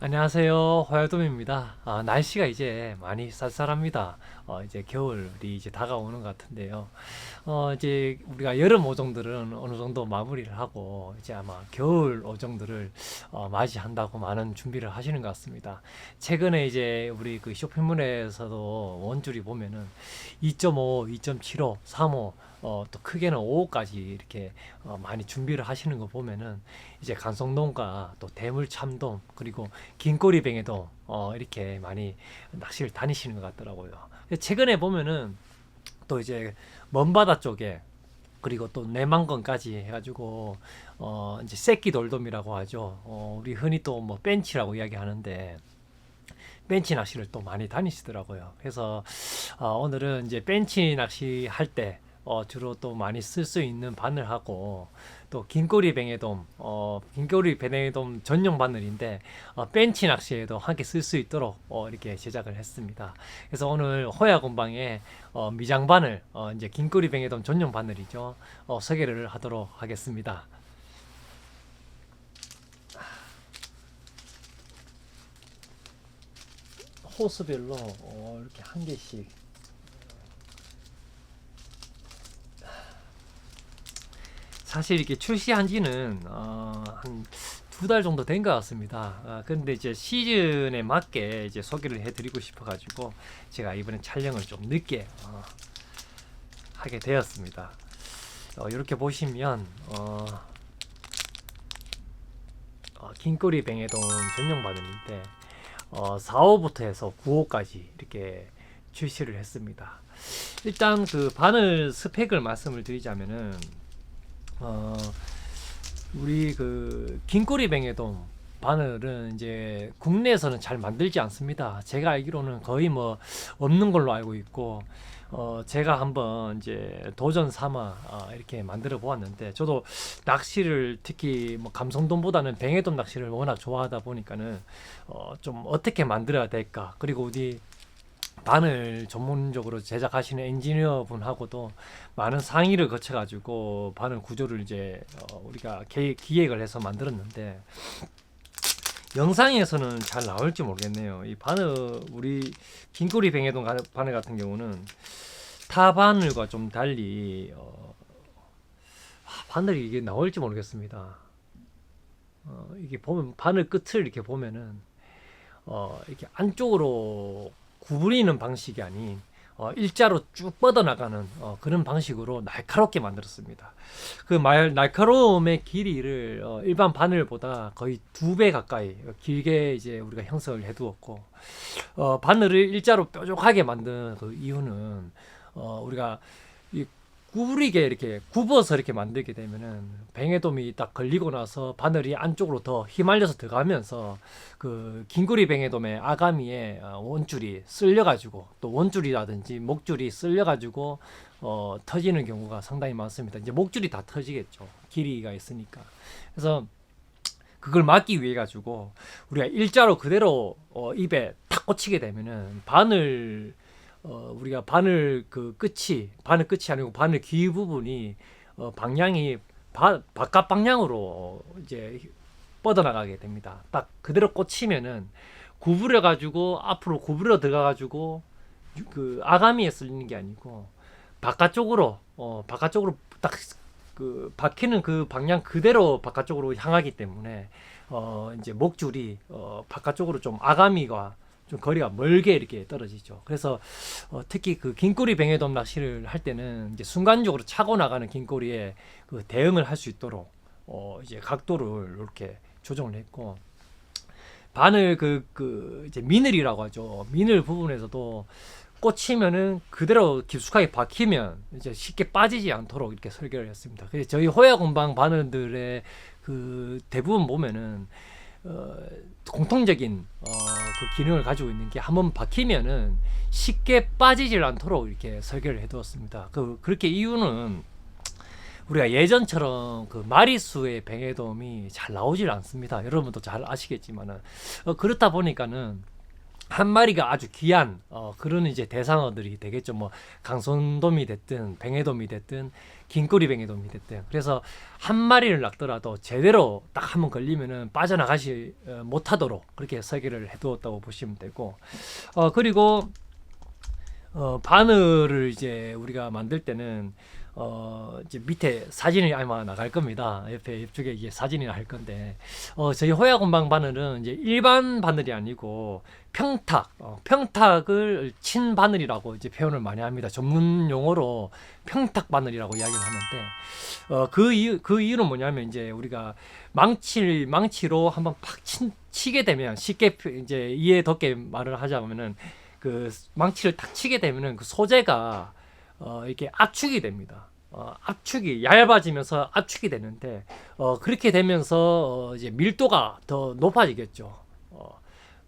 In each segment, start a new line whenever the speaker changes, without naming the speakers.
안녕하세요. 화요돔입니다. 아, 날씨가 이제 많이 쌀쌀합니다. 어, 이제 겨울이 이제 다가오는 것 같은데요. 어, 이제 우리가 여름 오종들은 어느 정도 마무리를 하고 이제 아마 겨울 오종들을 어, 맞이한다고 많은 준비를 하시는 것 같습니다. 최근에 이제 우리 그 쇼핑몰에서도 원줄이 보면은 2.5, 2.75, 3호 어, 또 크게는 5호까지 이렇게 어, 많이 준비를 하시는 거 보면은 이제 간송동과 또 대물 참돔 그리고 긴꼬리뱅에도 어, 이렇게 많이 낚시를 다니시는 것 같더라고요. 최근에 보면은 또 이제 먼바다 쪽에 그리고 또 내만건까지 해가지고 어 이제 새끼 돌돔이라고 하죠. 어 우리 흔히 또 뭐 벤치라고 이야기하는데 벤치 낚시를 또 많이 다니시더라고요. 그래서 어 오늘은 이제 벤치 낚시 할때 어 주로 또 많이 쓸 수 있는 바늘하고 또 긴꼬리 뱅에돔, 어, 긴꼬리 뱅에돔 전용 바늘인데 어, 벤치 낚시에도 함께 쓸 수 있도록 어, 이렇게 제작을 했습니다. 그래서 오늘 호야 공방에 어, 미장 바늘, 어, 이제 긴꼬리 뱅에돔 전용 바늘이죠. 어, 소개를 하도록 하겠습니다. 호수별로 어, 이렇게 한 개씩 사실 이렇게 출시한 지는 어, 한 두 달 정도 된 것 같습니다. 아, 근데 이제 시즌에 맞게 이제 소개를 해드리고 싶어가지고 제가 이번에 촬영을 좀 늦게 어, 하게 되었습니다. 어, 이렇게 보시면 어, 어, 긴꼬리 뱅에돈 전용 바늘인데 어, 4호부터 해서 9호까지 이렇게 출시를 했습니다. 일단 그 바늘 스펙을 말씀을 드리자면은 어, 우리 그 긴꼬리 뱅에돔 바늘은 이제 국내에서는 잘 만들지 않습니다. 제가 알기로는 거의 뭐 없는 걸로 알고 있고 어 제가 한번 이제 도전 삼아 어, 이렇게 만들어 보았는데 저도 낚시를 특히 뭐 감성돔보다는 뱅에돔 낚시를 워낙 좋아하다 보니까는 어 좀 어떻게 만들어야 될까 그리고 우리 바늘 전문적으로 제작하시는 엔지니어 분하고도 많은 상의를 거쳐가지고 바늘 구조를 이제 어, 우리가 개, 기획을 해서 만들었는데 영상에서는 잘 나올지 모르겠네요. 이 바늘 우리 긴꼬리 뱅에동 가- 바늘 같은 경우는 타 바늘과 좀 달리 어, 아, 바늘이 이게 나올지 모르겠습니다. 어, 이게 보면 바늘 끝을 이렇게 보면은 어, 이렇게 안쪽으로 구부리는 방식이 아닌 어, 일자로 쭉 뻗어나가는 어, 그런 방식으로 날카롭게 만들었습니다. 그 말, 날카로움의 길이를 어, 일반 바늘보다 거의 두 배 가까이 길게 이제 우리가 형성을 해두었고 어, 바늘을 일자로 뾰족하게 만든 그 이유는 어, 우리가 이 구부리게 이렇게 굽어서 이렇게 만들게 되면은 뱅에돔이 딱 걸리고 나서 바늘이 안쪽으로 더 휘말려서 들어가면서 그 긴구리 뱅에돔의 아가미에 어, 원줄이 쓸려가지고 또 원줄이라든지 목줄이 쓸려가지고 어, 터지는 경우가 상당히 많습니다. 이제 목줄이 다 터지겠죠. 길이가 있으니까. 그래서 그걸 막기 위해 가지고 우리가 일자로 그대로 어, 입에 탁 꽂히게 되면은 바늘 어, 우리가 바늘 그 끝이 바늘 끝이 아니고 바늘 귀 부분이 어, 방향이 바, 바깥 방향으로 어, 이제 뻗어나가게 됩니다. 딱 그대로 꽂히면은 구부려 가지고 앞으로 구부려 들어가 가지고 그 아가미에 쓸리는 게 아니고 바깥쪽으로 어 바깥쪽으로 딱 그 박히는 그 방향 그대로 바깥쪽으로 향하기 때문에 어 이제 목줄이 어 바깥쪽으로 좀 아가미가 좀 거리가 멀게 이렇게 떨어지죠. 그래서 어, 특히 그 긴꼬리 뱅에돔 낚시를 할 때는 이제 순간적으로 차고 나가는 긴꼬리에 그 대응을 할 수 있도록 어, 이제 각도를 이렇게 조정을 했고 바늘 그, 그 이제 미늘이라고 하죠. 미늘 부분에서도 꽂히면은 그대로 깊숙하게 박히면 이제 쉽게 빠지지 않도록 이렇게 설계를 했습니다. 그래서 저희 호야 공방 바늘들의 그 대부분 보면은 어, 공통적인 어, 그 기능을 가지고 있는 게 한번 박히면은 쉽게 빠지질 않도록 이렇게 설계를 해두었습니다. 그 그렇게 이유는 우리가 예전처럼 그 마리수의 뱅에돔이 잘 나오질 않습니다. 여러분도 잘 아시겠지만은 어, 그렇다 보니까는 한 마리가 아주 귀한 어, 그런 이제 대상어들이 되겠죠. 뭐 강손돔이 됐든 뱅에돔이 됐든 긴꼬리 뱅에돔이 됐든 그래서 한 마리를 낚더라도 제대로 딱 한번 걸리면은 빠져나가지 어, 못하도록 그렇게 설계를 해두었다고 보시면 되고 어 그리고 어 바늘을 이제 우리가 만들 때는 어 이제 밑에 사진이 아마 나갈 겁니다. 옆에 옆쪽에 이게 사진이 나갈 건데 어 저희 호야 곤방 바늘은 이제 일반 바늘이 아니고 평탁 어, 평탁을 친 바늘이라고 이제 표현을 많이 합니다. 전문 용어로 평탁 바늘이라고 이야기를 하는데 어 그 이유 그 이유는 뭐냐면 이제 우리가 망치 망치로 한번 팍 친, 치게 되면 쉽게 표- 이제 이해 덮게 말을 하자면은 그 망치를 탁 치게 되면은 그 소재가 어 이렇게 압축이 됩니다. 어, 압축이 얇아지면서 압축이 되는데 어, 그렇게 되면서 어, 이제 밀도가 더 높아지겠죠. 어,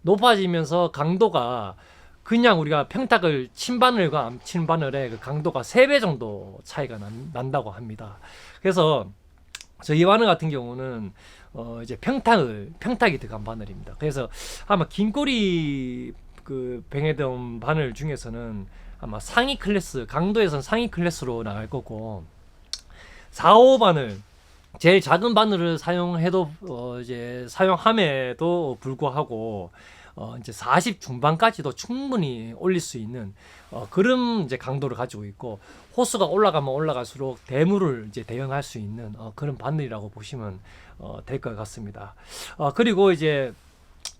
높아지면서 강도가 그냥 우리가 평탁을 친 바늘과 안친 바늘의 그 강도가 세 배 정도 차이가 난, 난다고 합니다. 그래서 저희 바늘 같은 경우는 어 이제 평탁을 평탁이 들어간 바늘입니다. 그래서 아마 긴꼬리 그 뱅에돔 바늘 중에서는 아마 상위 클래스 강도에선 상위 클래스로 나갈 거고 4, 5 바늘 제일 작은 바늘을 사용해도 어 이제 사용함에도 불구하고 어 이제 40 중반까지도 충분히 올릴 수 있는 어 그런 이제 강도를 가지고 있고 호수가 올라가면 올라갈수록 대물을 이제 대응할 수 있는 어 그런 바늘이라고 보시면 어 될 것 같습니다. 어 그리고 이제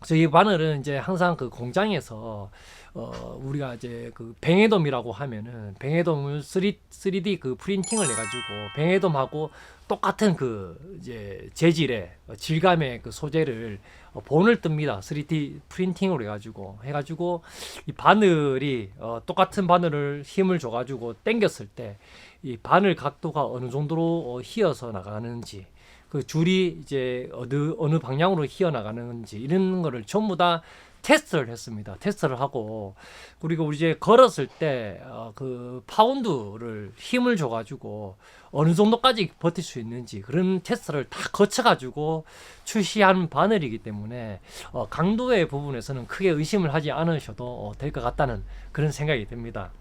저희 바늘은 이제 항상 그 공장에서 어 우리가 이제 그 뱅에돔이라고 하면은 뱅에돔을 3, 3D 그 프린팅을 해가지고 뱅에돔하고 똑같은 그 이제 재질의 어, 질감의 그 소재를 어, 본을 뜹니다. 3D 프린팅으로 해가지고 해가지고 이 바늘이 어, 똑같은 바늘을 힘을 줘가지고 당겼을 때 이 바늘 각도가 어느 정도로 어, 휘어서 나가는지 그 줄이 이제 어느 어느 방향으로 휘어 나가는지 이런 거를 전부 다 테스트를 했습니다. 테스트를 하고 그리고 이제 걸었을 때 그 파운드를 힘을 줘가지고 어느 정도까지 버틸 수 있는지 그런 테스트를 다 거쳐가지고 출시한 바늘이기 때문에 어, 강도의 부분에서는 크게 의심을 하지 않으셔도 어, 될것 같다는 그런 생각이 듭니다.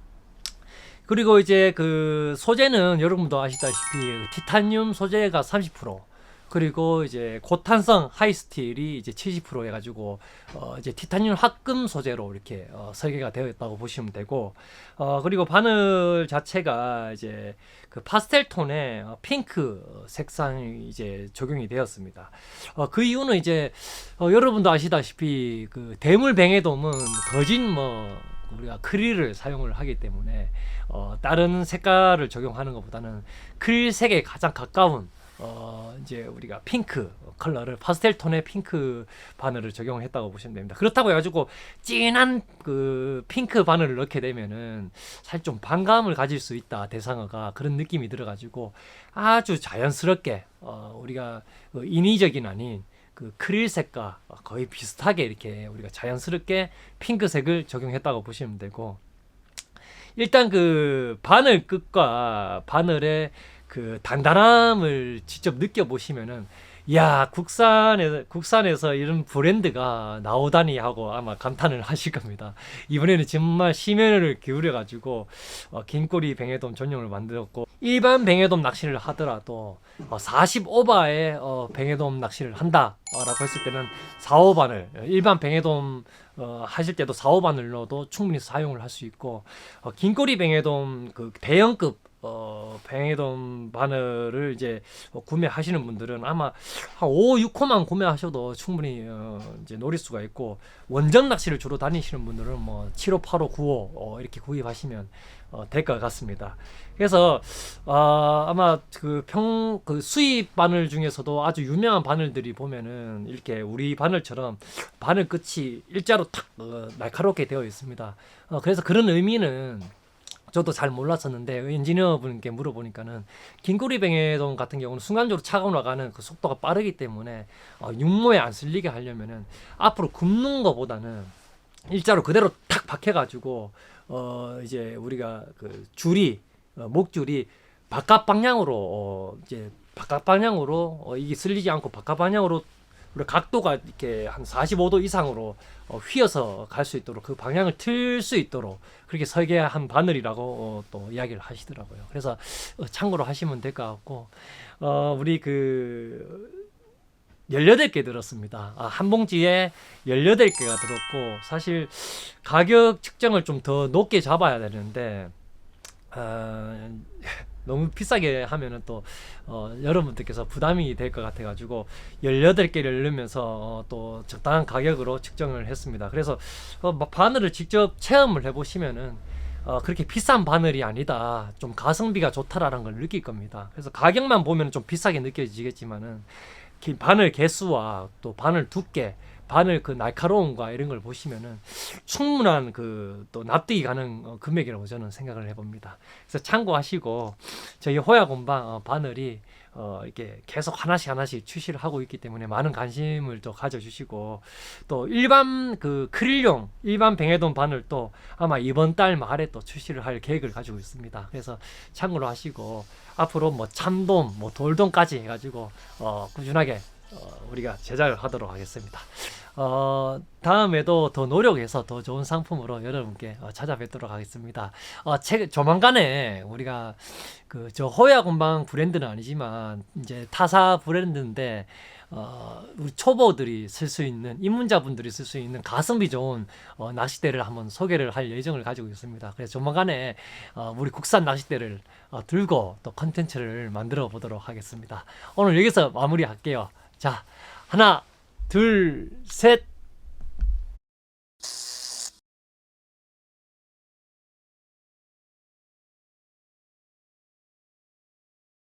그리고 이제 그 소재는 여러분도 아시다시피 그 티타늄 소재가 30% 그리고 이제 고탄성 하이스틸이 이제 70% 해가지고 어 이제 티타늄 합금 소재로 이렇게 어 설계가 되어 있다고 보시면 되고 어 그리고 바늘 자체가 이제 그 파스텔 톤의 어, 핑크 색상이 이제 적용이 되었습니다. 어 그 이유는 이제 어 여러분도 아시다시피 그 대물 뱅에돔은 거진 뭐 우리가 크릴을 사용을 하기 때문에 어, 다른 색깔을 적용하는 것보다는 크릴 색에 가장 가까운 어, 이제 우리가 핑크 컬러를 파스텔 톤의 핑크 바늘을 적용했다고 보시면 됩니다. 그렇다고 해가지고 진한 그 핑크 바늘을 넣게 되면은 사실 좀 반감을 가질 수 있다 대상어가 그런 느낌이 들어가지고 아주 자연스럽게 어, 우리가 그 인위적인 아닌 그 크릴색과 거의 비슷하게 이렇게 우리가 자연스럽게 핑크색을 적용했다고 보시면 되고 일단 그 바늘 끝과 바늘의 그 단단함을 직접 느껴보시면은 야 국산에 국산에서 이런 브랜드가 나오다니 하고 아마 감탄을 하실 겁니다. 이번에는 정말 심혈을 기울여 가지고 어, 긴꼬리 뱅에돔 전용을 만들었고 일반 뱅에돔 낚시를 하더라도 어, 40오바의 어, 뱅에돔 낚시를 한다라고 했을 때는 4호반을 일반 뱅에돔 어, 하실 때도 4호반을 넣어도 충분히 사용을 할 수 있고 어, 긴꼬리 뱅에돔 그 대형급 어, 뱅에돔 바늘을 이제 어, 구매하시는 분들은 아마 한 5, 6호만 구매하셔도 충분히 어, 이제 노릴 수가 있고 원정 낚시를 주로 다니시는 분들은 뭐 7호, 8호, 9호 어, 이렇게 구입하시면 어, 될 것 같습니다. 그래서 어, 아마 그 평 그 수입 바늘 중에서도 아주 유명한 바늘들이 보면은 이렇게 우리 바늘처럼 바늘 끝이 일자로 탁 어, 날카롭게 되어 있습니다. 어, 그래서 그런 의미는 저도 잘 몰랐었는데 엔지니어 분께 물어보니까는 긴꼬리 뱅에돔 같은 경우는 순간적으로 차가 올라가는 그 속도가 빠르기 때문에 어, 육모에 안 쓸리게 하려면은 앞으로 굽는 것보다는 일자로 그대로 탁 박혀가지고 어 이제 우리가 그 줄이 어, 목줄이 바깥 방향으로 어 이제 바깥 방향으로 어, 이게 쓸리지 않고 바깥 방향으로 우리 각도가 이렇게 한 45도 이상으로 어, 휘어서 갈 수 있도록 그 방향을 틀 수 있도록 그렇게 설계한 바늘이라고 어, 또 이야기를 하시더라고요. 그래서 어, 참고로 하시면 될 것 같고 어, 우리 그 18개 들었습니다. 아, 한 봉지에 18개가 들었고 사실 가격 측정을 좀 더 높게 잡아야 되는데 아, 너무 비싸게 하면은 또 어, 여러분들께서 부담이 될 것 같아 가지고 18개를 넣으면서 어, 또 적당한 가격으로 측정을 했습니다. 그래서 어, 막 바늘을 직접 체험을 해 보시면은 어, 그렇게 비싼 바늘이 아니다. 좀 가성비가 좋다라는 걸 느낄 겁니다. 그래서 가격만 보면 좀 비싸게 느껴지겠지만은 기- 바늘 개수와 또 바늘 두께, 바늘 그 날카로움과 이런 걸 보시면은 충분한 그 또 납득이 가는 어, 금액이라고 저는 생각을 해봅니다. 그래서 참고하시고 저희 호야 공방 어, 바늘이 어, 이렇게 계속 하나씩 하나씩 출시를 하고 있기 때문에 많은 관심을 또 가져주시고 또 일반 그 크릴용 일반 뱅에돈 바늘도 아마 이번 달 말에 또 출시를 할 계획을 가지고 있습니다. 그래서 참고로 하시고 앞으로 뭐 참돔, 뭐 돌돔까지 해가지고 어, 꾸준하게 어, 우리가 제작을 하도록 하겠습니다. 어, 다음에도 더 노력해서 더 좋은 상품으로 여러분께 어, 찾아뵙도록 하겠습니다. 어, 책, 조만간에 우리가 그 저 호야 공방 브랜드는 아니지만 이제 타사 브랜드인데 어, 우리 초보들이 쓸 수 있는 입문자분들이 쓸 수 있는 가성비 좋은 어, 낚싯대를 한번 소개를 할 예정을 가지고 있습니다. 그래서 조만간에 어, 우리 국산 낚싯대를 어, 들고 또 컨텐츠를 만들어 보도록 하겠습니다. 오늘 여기서 마무리할게요. 자, 하나, 둘, 셋.